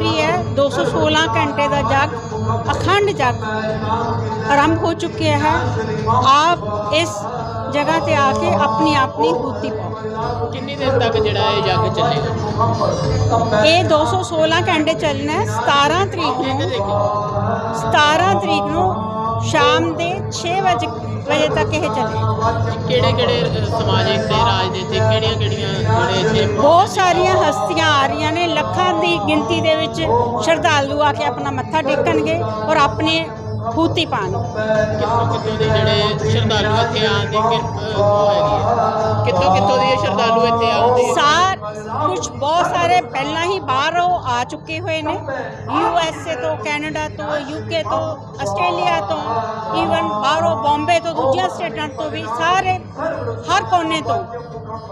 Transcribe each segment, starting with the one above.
ਜ਼ਰੂਰੀ ਹੈ। 216 ਘੰਟੇ ਦਾ ਜਗ ਅਖੰਡ ਜਗ ਆਰੰਭ ਹੋ ਚੁੱਕਿਆ ਹੈ। ਆਪ ਇਸ ਜਗ੍ਹਾ ਤੇ ਆ ਕੇ ਆਪਣੀ ਆਪਣੀ ਹੂਤੀ ਪਾਓ। ਕਿੰਨੀ ਦਿਨ ਤੱਕ ਜਿਹੜਾ ਇਹ ਜੱਗ ਚੱਲੇਗਾ? ਇਹ 216 ਘੰਟੇ ਚੱਲਣਾ ਹੈ। 17 ਤਰੀਕ ਨੂੰ 17 ਤਰੀਕ ਨੂੰ ਸ਼ਾਮ ਦੇ 6 ਵਜੇ ਵਜੇ ਤੱਕ ਇਹ ਚੱਲੇਗਾ ਕਿਹੜੇ ਕਿਹੜੇ ਸਮਾਜਿਕ ਤੇ ਰਾਜਨੀਤਿਕ ਕਿਹੜੀਆਂ ਕਿਹੜੀਆਂ ਜਿਹੜੇ ਇੱਥੇ ਬਹੁਤ ਸਾਰੀਆਂ ਹਸਤੀਆਂ ਆ ਰਹੀਆਂ ਨੇ। ਲੱਖਾਂ ਦੀ ਗਿਣਤੀ ਦੇ ਵਿੱਚ ਸ਼ਰਧਾਲੂ ਆ ਕੇ ਆਪਣਾ ਮੱਥਾ ਟੇਕਣਗੇ ਔਰ ਆਪਣੇ ਹੂਤੀ ਪਾਣਗੇ ਕਿੱਥੋਂ ਕਿੱਥੋਂ ਦੇ ਜਿਹੜੇ ਸ਼ਰਧਾਲੂ ਇੱਥੇ ਆਉਣ ਦੀ ਕਿਰਪਾ ਉਹ ਹੈਗੀ ਹੈ ਕਿੱਥੋਂ ਕਿੱਥੋਂ ਦੇ ਸ਼ਰਧਾਲੂ ਇੱਥੇ ਆਉਂਦੇ ਸਾਰ ਕੁਝ ਬਹੁਤ ਸਾਰੇ ਪਹਿਲਾਂ ਹੀ ਬਾਹਰੋਂ ਆ ਚੁੱਕੇ ਹੋਏ ਨੇ। ਯੂ ਐਸ ਏ ਤੋਂ ਕੈਨੇਡਾ ਤੋਂ ਯੂਕੇ ਤੋਂ ਆਸਟ੍ਰੇਲੀਆ ਤੋਂ ਈਵਨ ਬਾਹਰੋਂ ਬੰਬੇ ਤੋਂ ਦੂਜੀਆਂ ਸਟੇਟਾਂ ਤੋਂ ਵੀ ਸਾਰੇ ਹਰ ਕੋਨੇ ਤੋਂ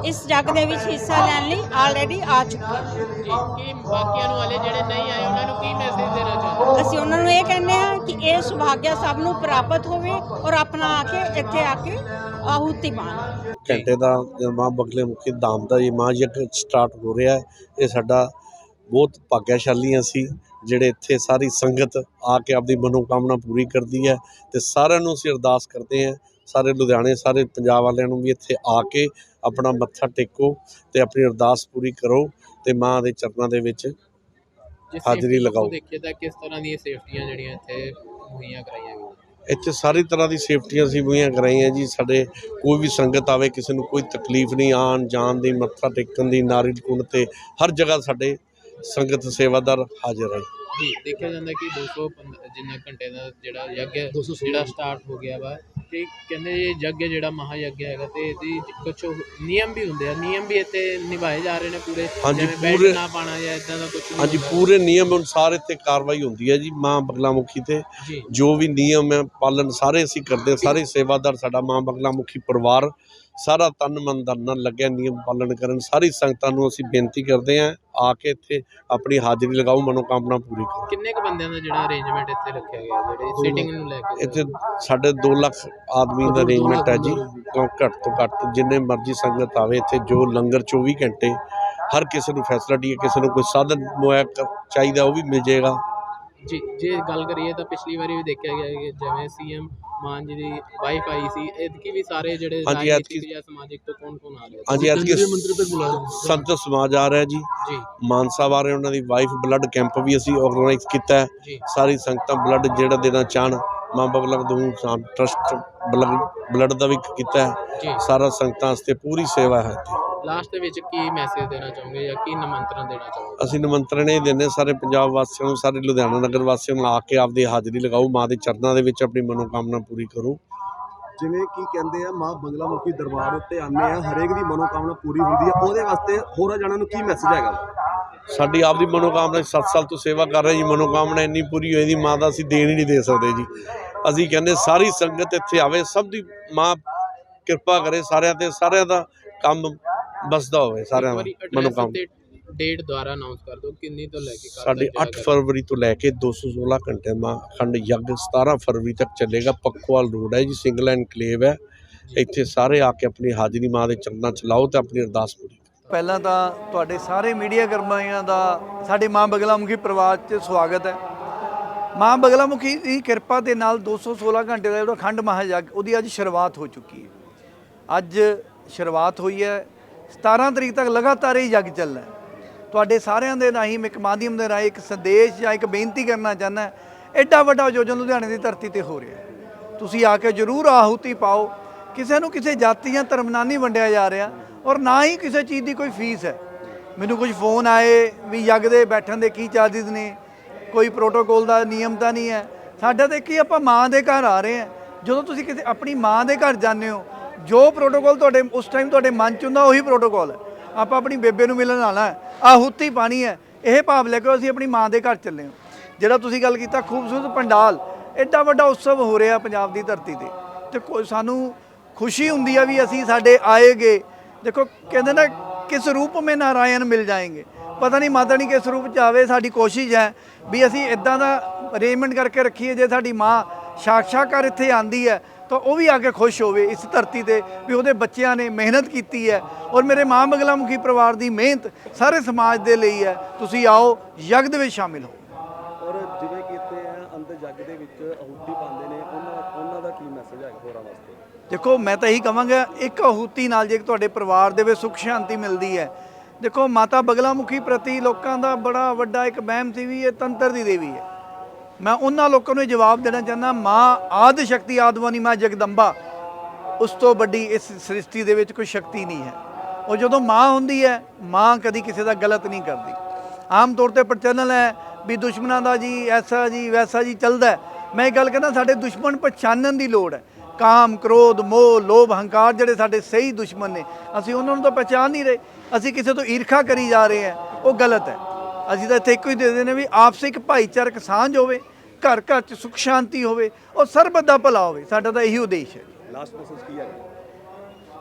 ਇਸ ਜੱਗ ਦੇ ਵਿੱਚ ਹਿੱਸਾ ਲੈਣ ਲਈ ਆਲਰੇਡੀ ਆ ਚੁੱਕੇ ਕੀ ਬਾਕੀਆਂ ਨੂੰ ਵਾਲੇ ਜਿਹੜੇ ਨਹੀਂ ਆਏ ਉਹਨਾਂ ਨੂੰ ਕੀ ਮੈਸੇਜ ਦੇਣਾ ਚਾਹੁੰਦੇ ਅਸੀਂ ਉਹਨਾਂ ਨੂੰ ਇਹ ਕਹਿੰਦੇ ਹਾਂ ਕਿ ਇਹ ਸੁਭਾਗਿਆ ਸਭ ਨੂੰ ਪ੍ਰਾਪਤ ਹੋਵੇ ਔਰ ਆਪਣਾ ਆ ਕੇ ਇੱਥੇ ਆ ਕੇ ਆਹੂਤੀ ਪਾਣ ਘੰਟੇ ਦਾ ਮਾਂ ਬਗਲੇ ਮੁਖੀ ਧਾਮ ਦਾ ਇਹ ਮਾਂ ਯੱਗ ਸਟਾਰਟ ਹੋ ਰਿਹਾ ਹੈ, ਇਹ ਸਾਡਾ ਬਹੁਤ ਭਾਗਿਆਸ਼ਾਲੀ ਅਸੀਂ ਜਿਹੜੇ ਇੱਥੇ ਸਾਰੀ ਸੰਗਤ ਆ ਕੇ ਆਪਣੀ ਮਨੋਕਾਮਨਾ ਪੂਰੀ ਕਰਦੀ ਹੈ ਤੇ ਸਾਰਿਆਂ ਨੂੰ ਅਸੀਂ ਅਰਦਾਸ ਕਰਦੇ ਹਾਂ, ਸਾਰੇ ਲੁਧਿਆਣੇ, ਸਾਰੇ ਪੰਜਾਬ ਵਾਲਿਆਂ ਨੂੰ ਵੀ ਇੱਥੇ ਆ ਕੇ ਆਪਣਾ ਮੱਥਾ ਟੇਕੋ ਤੇ ਆਪਣੀ ਅਰਦਾਸ ਪੂਰੀ ਕਰੋ ਤੇ ਮਾਂ ਦੇ ਚਰਨਾਂ ਦੇ ਵਿੱਚ ਹਾਜ਼ਰੀ ਲਗਾਓ। ਦੇਖੀਏ ਤਾਂ ਕਿਸ ਤਰ੍ਹਾਂ ਦੀਆਂ ਸੇਫਟੀਆਂ ਜਿਹੜੀਆਂ ਇੱਥੇ ਮੁਹੱਈਆ ਕਰਾਈਆਂ ਗਈਆਂ? ਇੱਥੇ ਸਾਰੀ ਤਰ੍ਹਾਂ ਦੀ ਸੇਫਟੀਆਂ ਅਸੀਂ ਮੁਹੱਈਆ ਕਰਾਈਆਂ ਜੀ। ਸਾਡੇ ਕੋਈ ਵੀ ਸੰਗਤ ਆਵੇ ਕਿਸੇ ਨੂੰ ਕੋਈ ਤਕਲੀਫ ਨਹੀਂ ਆਣ ਜਾਣ ਦੀ ਮੱਥਾ ਟੇਕਣ ਦੀ ਨਾਰੀਲ ਕੁੰਡ ਤੇ ਹਰ ਜਗ੍ਹਾ ਸਾਡੇ ਸੰਗਤ ਸੇਵਾਦਾਰ ਹਾਜ਼ਰ ਹੈ ਜੀ ਦੇਖਿਆ ਜਾਂਦਾ ਕਿ 200 ਜਿੰਨਾ ਘੰਟੇ ਦਾ ਜਿਹੜਾ ਯੱਗ ਹੈ ਜਿਹੜਾ ਸਟਾਰਟ ਹੋ ਗਿਆ ਵਾ ਤੇ ਕਹਿੰਦੇ ਇਹ ਯੱਗ ਹੈ ਜਿਹੜਾ ਮਹਾ ਯੱਗ ਹੈਗਾ ਤੇ ਇਹਦੀ ਕੁਝ ਨਿਯਮ ਵੀ ਹੁੰਦੇ ਆ ਨਿਯਮ ਵੀ ਇੱਥੇ ਨਿਭਾਏ ਜਾ ਰਹੇ ਨੇ ਪੂਰੇ ਹਾਂਜੀ, ਪੂਰੇ- ਨਾ ਪਾਣਾ ਜਾਂ ਇਦਾਂ ਦਾ ਕੁਝ ਹਾਂਜੀ ਪੂਰੇ ਨਿਯਮ ਅਨੁਸਾਰ ਇੱਥੇ ਕਾਰਵਾਈ ਹੁੰਦੀ ਹੈ ਜੀ ਮਾਂ ਬਗਲਾ ਮੁਖੀ ਤੇ। ਜੀ। ਜੋ ਵੀ ਨਿਯਮ ਹੈ ਪਾਲਣ ਸਾਰੇ ਅਸੀਂ ਕਰਦੇ ਹਾਂ ਸਾਰੇ ਸੇਵਾਦਾਰ ਸਾਡਾ ਮਾਂ ਬਗਲਾ ਮੁਖੀ ਪਰਿਵਾਰ ਸਾਰਾ ਤਨ ਮਨ ਧਨ ਲੱਗਿਆ ਨਿਯਮ ਪਾਲਣ ਕਰਨ ਸਾਰੀ ਸੰਗਤਾਂ ਨੂੰ ਅਸੀਂ ਬੇਨਤੀ ਕਰਦੇ ਹਾਂ ਆ ਕੇ ਇੱਥੇ ਆਪਣੀ ਹਾਜ਼ਰੀ ਲਗਾਓ ਮਨੋਕਾਮਨਾ ਪੂਰੀ ਕਰੋ। ਕਿੰਨੇ ਕ ਬੰਦਿਆਂ ਦਾ ਜਿਹੜਾ ਅਰੇਂਜਮੈਂਟ ਇੱਥੇ ਰੱਖਿਆ ਗਿਆ ਜਿਹੜੇ ਸੀਟਿੰਗ ਨੂੰ ਲੈ ਕੇ ਇੱਥੇ ਸਾਡੇ 2 ਲੱਖ ਆਦਮੀ ਦਾ ਅਰੇਂਜਮੈਂਟ ਹੈ ਜੀ ਕਿਉਂ ਘੱਟ ਤੋਂ ਘੱਟ ਜਿੰਨੇ ਮਰਜ਼ੀ ਸੰਗਤ ਆਵੇ ਇੱਥੇ ਜੋ ਲੰਗਰ 24 ਘੰਟੇ ਹਰ ਕਿਸੇ ਨੂੰ ਫੈਸਿਲਿਟੀ ਹੈ ਕਿਸੇ ਨੂੰ ਕੋਈ ਸਾਧਨ ਮੁਹੱਈਆ ਚਾਹੀਦਾ ਉਹ ਵੀ ਮਿਲ ਜਾਏਗਾ। ਜੀ ਜੇ ਗੱਲ ਕਰੀਏ ਤਾਂ ਪਿਛਲੀ ਵਾਰੀ ਵੀ ਦੇਖਿਆ ਗਿਆ ਕਿ ਜਿਵੇਂ ਸੀਐਮ ਮਾਨ ਜੀ ਦੀ ਵਾਈਫ ਆਈ ਸੀ ਇਤਕੀ ਵੀ ਸਾਰੇ ਜਿਹੜੇ ਹਾਂਜੀ, ਰਾਜਨੀਤਿਕ ਐਤਕੀ- ਜਾਂ ਸਮਾਜਿਕ ਤੋਂ ਕੌਣ ਕੌਣ ਆ ਰਿਹਾ? ਹਾਂਜੀ ਐਤਕੀ ਸੰਤ ਸਮਾਜ ਆ ਰਿਹਾ ਜੀ। ਜੀ। ਮਾਨ ਸਾਹਿਬ ਆ ਰਹੇ ਉਹਨਾਂ ਦੀ ਵਾਈਫ ਬਲੱਡ ਕੈਂਪ ਵੀ ਅਸੀਂ ਆਰਗੇਨਾਈਜ਼ ਕੀਤਾ ਹੈ। ਜੀ। ਸਾਰੀ ਸੰਗਤਾਂ ਬਲੱਡ ਜਿਹੜਾ ਦੇਣਾ ਚਾਹਣ। ਮਾਂ ਬਗਲਾ ਦੂਨ ਸਾਮ ਟਰਸਟ ਬਲੱਡ ਦਾ ਵੀ ਕੀਤਾ ਹੈ। ਸਾਰਾ ਸੰਗਤਾਂ ਵਾਸਤੇ ਪੂਰੀ ਸੇਵਾ ਹੈ ਇੱਥੇ। ਲਾਸਟ ਦੇ ਵਿੱਚ ਕੀ ਮੈਸੇਜ ਦੇਣਾ ਚਾਹੋਗੇ ਜਾਂ ਕੀ ਨਿਮੰਤਰਣ ਦੇਣਾ ਚਾਹੋਗੇ? ਅਸੀਂ ਨਿਮੰਤਰਣ ਇਹ ਦਿੰਦੇ ਸਾਰੇ ਪੰਜਾਬ ਵਾਸੀਆਂ ਨੂੰ ਸਾਰੇ ਲੁਧਿਆਣਾ ਨਗਰ ਵਾਸੀਆਂ ਨੂੰ ਆ ਕੇ ਆਪਦੀ ਹਾਜ਼ਰੀ ਲਗਾਓ ਮਾਂ ਦੇ ਚਰਨਾਂ ਦੇ ਵਿੱਚ ਆਪਣੀ ਮਨੋਕਾਮਨਾ ਪੂਰੀ ਕਰੋ। ਜਿਵੇਂ ਕੀ ਕਹਿੰਦੇ ਆ ਮਾਂ ਬੰਗਲਾ ਮੁਖੀ ਦਰਬਾਰ ਉੱਤੇ ਆਨੇ ਆ ਹਰੇਕ ਦੀ ਮਨੋਕਾਮਨਾ ਪੂਰੀ ਹੁੰਦੀ ਆ ਉਹਦੇ ਵਾਸਤੇ ਹੋਰਾਂ ਜਣਾਂ ਨੂੰ ਕੀ ਮੈਸੇਜ ਹੈਗਾ? ਸਾਡੀ ਆਪਦੀ ਮਨੋਕਾਮਨਾ 7 ਸਾਲ ਤੋਂ ਸੇਵਾ ਕਰ ਰਹੇ ਜੀ ਮਨੋਕਾਮਨਾ ਇੰਨੀ ਪੂਰੀ ਹੋਈ ਦੀ ਮਾਂ ਦਾ ਅਸੀਂ ਦੇਣ ਹੀ ਨਹੀਂ ਦੇ ਸਕਦੇ ਜੀ। ਅਸੀਂ ਕਹਿੰਦੇ ਸਾਰੀ ਸੰਗਤ ਇੱਥੇ ਆਵੇ ਸਭ ਦੀ ਮਾਂ ਕਿਰਪਾ ਕਰੇ ਸਾਰਿਆਂ ਤੇ ਸਾਰਿਆਂ ਦਾ ਕੰਮ ਬਸਦਾ ਹੋਵੇ ਸਾਰਿਆਂ ਦਾ ਮਨੋਕਾਮਨਾ। ਡੇਟ ਦੁਆਰਾ ਅਨਾਉਂਸ ਕਰ ਦਿਓ ਕਿੰਨੀ ਤੋਂ ਲੈ ਕੇ ਸਾਡੇ ਤੱਕ 8 ਜਿਹੜਾ ਫਰਵਰੀ ਤੋਂ ਲੈ ਕੇ 216 ਘੰਟੇ ਮਾਂ ਅਖੰਡ ਯੱਗ 17 ਫਰਵਰੀ ਤੱਕ ਚੱਲੇਗਾ ਪੱਖੋਵਾਲ ਰੋਡ ਹੈ ਜੀ ਸਿੰਗਲ ਐਨਕਲੇਵ ਹੈ। ਇੱਥੇ ਸਾਰੇ ਆ ਕੇ ਆਪਣੀ ਹਾਜ਼ਰੀ ਮਾਂ ਦੇ ਚਰਨਾਂ ਚ ਲਾਓ ਤੇ ਆਪਣੀ ਅਰਦਾਸ ਪੂਰੀ ਪਹਿਲਾਂ ਤਾਂ ਤੁਹਾਡੇ ਸਾਰੇ ਮੀਡੀਆ ਕਰਮਾਈਆਂ ਦਾ, ਸਾਡੇ ਮਾਂ ਬਗਲਾਮੁਖੀ ਪਰਿਵਾਰ 'ਚ ਸਵਾਗਤ ਹੈ। ਮਾਂ ਬਗਲਾਮੁਖੀ ਦੀ ਕਿਰਪਾ ਦੇ ਨਾਲ 216 ਘੰਟੇ ਦਾ ਜਿਹੜਾ ਅਖੰਡ ਮਹਾਯੱਗ, ਉਹਦੀ ਅੱਜ ਸ਼ੁਰੂਆਤ ਹੋ ਚੁੱਕੀ ਹੈ। ਅੱਜ ਸ਼ੁਰੂਆਤ ਹੋਈ ਹੈ। 17 ਤਰੀਕ ਤੱਕ ਲਗਾਤਾਰ ਇਹ ਯੱਗ ਚੱਲਣਾ ਤੁਹਾਡੇ ਸਾਰਿਆਂ ਦੇ ਰਾਹੀਂ ਇੱਕ ਮਾਧਿਅਮ ਦੇ ਰਾਹੀਂ, ਇੱਕ ਸੰਦੇਸ਼ ਜਾਂ ਇੱਕ ਬੇਨਤੀ ਕਰਨਾ ਚਾਹੁੰਦਾ ਐਡਾ ਵੱਡਾ ਆਯੋਜਨ ਲੁਧਿਆਣੇ ਦੀ ਧਰਤੀ ਤੇ ਹੋ ਰਿਹਾ ਤੁਸੀਂ ਆ ਕੇ ਜਰੂਰ ਆਹੂਤੀ ਪਾਓ। ਕਿਸੇ ਨੂੰ ਕਿਸੇ ਜਾਤੀ ਜਾਂ ਧਰਮ ਨਾਲ ਨਹੀਂ ਵੰਡਿਆ ਜਾ ਰਿਹਾ। ਔਰ ਨਾ ਹੀ ਕਿਸੇ ਚੀਜ਼ ਦੀ ਕੋਈ ਫੀਸ ਹੈ। ਮੈਨੂੰ ਕੁਝ ਫੋਨ ਆਏ ਵੀ ਯੱਗ ਦੇ ਬੈਠਣ ਦੇ ਕੀ ਚਾਰजेस ਨੇ, ਕੋਈ ਪ੍ਰੋਟੋਕੋਲ ਦਾ ਨਿਯਮ ਤਾਂ ਨਹੀਂ ਹੈ। ਸਾਡਾ ਤੇ ਕੀ ਆਪਾਂ ਮਾਂ ਦੇ ਘਰ ਆ ਰਹੇ ਹਾਂ। ਜਦੋਂ ਤੁਸੀਂ ਕਿਸੇ ਆਪਣੀ ਮਾਂ ਦੇ ਘਰ ਜਾਂਦੇ ਹੋ, ਜੋ ਪ੍ਰੋਟੋਕੋਲ ਤੁਹਾਡੇ ਉਸ ਟਾਈਮ ਤੁਹਾਡੇ ਮਨ ਚ ਹੁੰਦਾ ਉਹੀ ਪ੍ਰੋਟੋਕੋਲ ਹੈ। ਆਪਾਂ ਆਪਣੀ ਬੇਬੇ ਨੂੰ ਮਿਲਣ ਆਣਾ ਹੈ ਆਹੂਤੀ ਪਾਣੀ ਹੈ, ਇਹ ਭਾਵ ਲੈ ਕੇ ਅਸੀਂ ਆਪਣੀ ਮਾਂ ਦੇ ਘਰ ਚੱਲੇ ਹਾਂ। ਜਿਹੜਾ ਤੁਸੀਂ ਗੱਲ ਕੀਤਾ ਖੂਬਸੂਰਤ ਪੰਡਾਲ ਐਡਾ ਵੱਡਾ ਉਤਸਵ ਹੋ ਰਿਹਾ ਪੰਜਾਬ ਦੀ ਧਰਤੀ ਤੇ। ਤੇ ਕੋਈ ਸਾਨੂੰ ਖੁਸ਼ੀ ਹੁੰਦੀ ਆ ਵੀ ਅਸੀਂ ਸਾਡੇ ਆਏਗੇ ਦੇਖੋ, ਕਹਿੰਦੇ ਨਾ ਕਿਸ ਰੂਪ ਮੇ ਨਾਰਾਇਣ ਮਿਲ ਜਾਏਗੇ। ਪਤਾ ਨਹੀਂ ਮਾਤਾ ਨਹੀਂ ਕਿਸ ਰੂਪ ਚ ਆਵੇ, ਸਾਡੀ ਕੋਸ਼ਿਸ਼ ਹੈ ਵੀ ਅਸੀਂ ਇਦਾਂ ਦਾ ਅਰੇਂਜਮੈਂਟ ਕਰਕੇ ਰੱਖੀਏ, ਜੇ ਸਾਡੀ ਮਾਂ ਸਾਖਸ਼ਾਕਾਰ ਇੱਥੇ ਆਂਦੀ ਹੈ, ਤਾਂ ਉਹ ਵੀ ਆ ਕੇ ਖੁਸ਼ ਹੋਵੇ ਇਸ ਧਰਤੀ ਤੇ ਵੀ ਉਹਦੇ ਬੱਚਿਆਂ ਨੇ ਮਿਹਨਤ ਕੀਤੀ ਹੈ। ਔਰ ਮੇਰੇ ਮਾਂ ਬਗਲਾ ਮੁਖੀ ਪਰਿਵਾਰ ਦੀ ਮਿਹਨਤ ਸਾਰੇ ਸਮਾਜ ਦੇ ਲਈ ਹੈ। ਤੁਸੀਂ ਆਓ ਯਗ ਦੇ ਵਿੱਚ ਸ਼ਾਮਿਲ ਹੋ। ਔਰ ਜਿਵੇਂ ਕੀਤੇ ਆ ਅੰਦਰ ਜੱਗ ਦੇ ਵਿੱਚ ਅਹੂਤੀ ਪਾਉਂਦੇ ਨੇ, ਉਹਨਾਂ ਉਹਨਾਂ ਦਾ ਕੀ ਮੈਸੇਜ ਹੈ ਹੋਰਾਂ ਵਾਸਤੇ? ਦੇਖੋ, ਮੈਂ ਤਾਂ ਇਹੀ ਕਹਾਂਗਾ, ਇੱਕ ਆਹੂਤੀ ਨਾਲ ਜੇ ਤੁਹਾਡੇ ਪਰਿਵਾਰ ਦੇ ਵਿੱਚ ਸੁੱਖ ਸ਼ਾਂਤੀ ਮਿਲਦੀ ਹੈ, ਦੇਖੋ, ਮਾਤਾ ਬਗਲਾਮੁਖੀ ਪ੍ਰਤੀ ਲੋਕਾਂ ਦਾ ਬੜਾ ਵੱਡਾ ਇੱਕ ਵਹਿਮ ਸੀ ਵੀ ਇਹ ਤੰਤਰ ਦੀ ਦੇਵੀ ਹੈ। ਮੈਂ ਉਹਨਾਂ ਲੋਕਾਂ ਨੂੰ ਇਹ ਜਵਾਬ ਦੇਣਾ ਚਾਹੁੰਦਾ, ਮਾਂ ਆਦ ਸ਼ਕਤੀ ਆਦਵਾਨੀ, ਮਾਂ ਜਗਦੰਬਾ, ਉਸ ਤੋਂ ਵੱਡੀ ਇਸ ਸ੍ਰਿਸ਼ਟੀ ਦੇ ਵਿੱਚ ਕੋਈ ਸ਼ਕਤੀ ਨਹੀਂ ਹੈ। ਉਹ ਜਦੋਂ ਮਾਂ ਹੁੰਦੀ ਹੈ, ਮਾਂ ਕਦੀ ਕਿਸੇ ਦਾ ਗਲਤ ਨਹੀਂ ਕਰਦੀ। ਆਮ ਤੌਰ ਤੇ ਪ੍ਰਚਲਨ ਹੈ ਵੀ ਦੁਸ਼ਮਣਾਂ ਦਾ ਜੀ ਐਸਾ ਜੀ ਵੈਸਾ ਜੀ ਚੱਲਦਾ ਮੈਂ ਇਹ ਗੱਲ ਕਹਿੰਦਾ, ਸਾਡੇ ਦੁਸ਼ਮਣ ਪਛਾਣਨ ਦੀ ਲੋੜ ਹੈ। ਕਾਮ ਕ੍ਰੋਧ ਮੋਹ ਲੋਭ ਹੰਕਾਰ ਜਿਹੜੇ ਸਾਡੇ ਸਹੀ ਦੁਸ਼ਮਣ ਨੇ ਅਸੀਂ ਉਹਨਾਂ ਨੂੰ ਤਾਂ ਪਛਾਣ ਨਹੀਂ ਰਹੇ। ਅਸੀਂ ਕਿਸੇ ਤੋਂ ਈਰਖਾ ਕਰੀ ਜਾ ਰਹੇ ਹਾਂ। ਉਹ ਗਲਤ ਹੈ। ਅਸੀਂ ਤਾਂ ਇੱਥੇ ਇੱਕੋ ਹੀ ਦਿੰਦੇ ਵੀ ਆਪਸਿਕ ਭਾਈਚਾਰਕ ਸਾਂਝ ਹੋਵੇ ਘਰ ਘਰ ਚ ਸੁਖ ਸ਼ਾਂਤੀ ਹੋਵੇ ਔਰ ਸਰਬਤ ਦਾ ਭਲਾ ਹੋਵੇ। ਸਾਡਾ ਤਾਂ ਇਹੀ ਉਦੇਸ਼ ਹੈ। ਲਾਸਟ ਮੈਸੇਜ ਕੀ ਹੈ?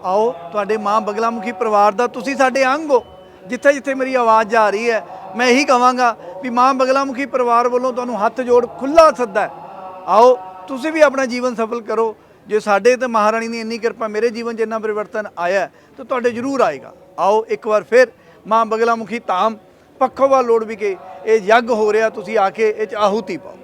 ਆਓ ਤੁਹਾਡੇ ਮਾਂ ਬਗਲਾਮੁਖੀ ਪਰਿਵਾਰ ਦਾ ਤੁਸੀਂ ਸਾਡੇ ਅੰਗ ਹੋ। ਜਿੱਥੇ ਜਿੱਥੇ ਮੇਰੀ ਆਵਾਜ਼ ਜਾ ਰਹੀ ਹੈ ਮੈਂ ਇਹੀ ਕਹਾਂਗਾ ਵੀ ਮਾਂ ਬਗਲਾਮੁਖੀ ਪਰਿਵਾਰ ਵੱਲੋਂ ਤੁਹਾਨੂੰ ਹੱਥ ਜੋੜ ਖੁੱਲਾ ਸੱਦਾ ਆਓ ਤੁਸੀਂ ਵੀ ਆਪਣਾ ਜੀਵਨ ਸਫਲ ਕਰੋ। ਜੇ ਸਾਡੇ ਤੇ ਮਹਾਰਾਣੀ ਦੀ ਇੰਨੀ ਕਿਰਪਾ ਮੇਰੇ ਜੀਵਨ 'ਚ ਇੰਨਾ ਪਰਿਵਰਤਨ ਆਇਆ ਤਾਂ ਤੁਹਾਡੇ ਜ਼ਰੂਰ ਆਏਗਾ। ਆਓ ਇੱਕ ਵਾਰ ਫਿਰ ਮਾਂ ਬਗਲਾਮੁਖੀ ਧਾਮ ਪੱਖੋਵਾ ਲੋੜ ਵੀ ਕੇ ਇਹ ਯੱਗ ਹੋ ਰਿਹਾ, ਤੁਸੀਂ ਆ ਕੇ ਇਹ 'ਚ ਆਹੂਤੀ ਪਾਓ।